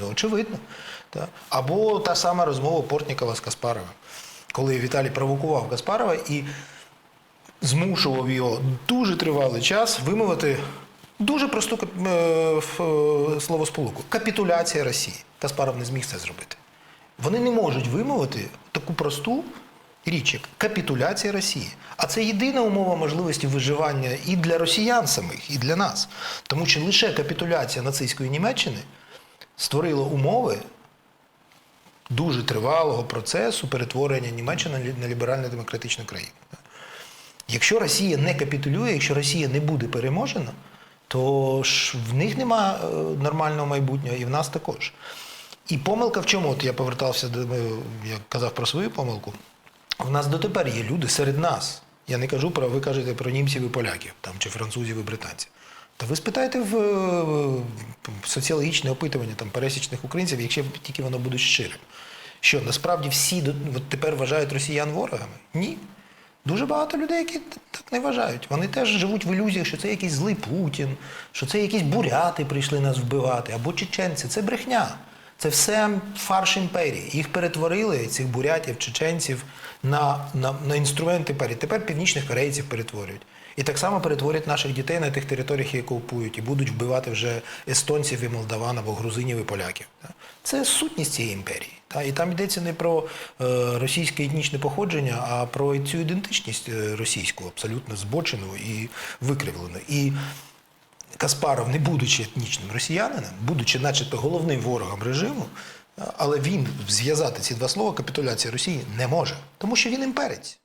Ну, очевидно. Та. Або та сама розмова Портнікова з Каспаровим, коли Віталій провокував Каспарова і змушував його дуже тривалий час вимовити дуже просту е, е, словосполуку капітуляція Росії. Каспаров не зміг це зробити. Вони не можуть вимовити таку просту річ, як капітуляція Росії. А це єдина умова можливості виживання і для росіян самих, і для нас. Тому що лише капітуляція нацистської Німеччини створила умови дуже тривалого процесу перетворення Німеччини на лі- ліберально-демократичну країну. Якщо Росія не капітулює, якщо Росія не буде переможена, то ж в них нема е, нормального майбутнього, і в нас також. І помилка в чому? От я повертався до е, я казав про свою помилку. В нас дотепер є люди серед нас. Я не кажу про ви кажете про німців і поляків, там чи французів і британців. Та ви спитайте в, в соціологічне опитування там пересічних українців, якщо тільки воно буде щирим. Що насправді всі от тепер вважають росіян ворогами? Ні. Дуже багато людей, які так не вважають. Вони теж живуть в ілюзіях, що це якийсь злий Путін, що це якісь буряти прийшли нас вбивати, або чеченці. Це брехня. Це все фарш імперії. Їх перетворили, цих бурятів, чеченців, на, на, на інструмент імперії. Тепер північних корейців перетворюють. І так само перетворять наших дітей на тих територіях, які окупують, і будуть вбивати вже естонців і молдаван або грузинів і поляків. Це сутність цієї імперії. І там йдеться не про е, російське етнічне походження, а про цю ідентичність е, російську, абсолютно збочену і викривлену. І Каспаров, не будучи етнічним росіянином, будучи начебто головним ворогом режиму, але він зв'язати ці два слова капітуляція Росії не може, тому що він імперець.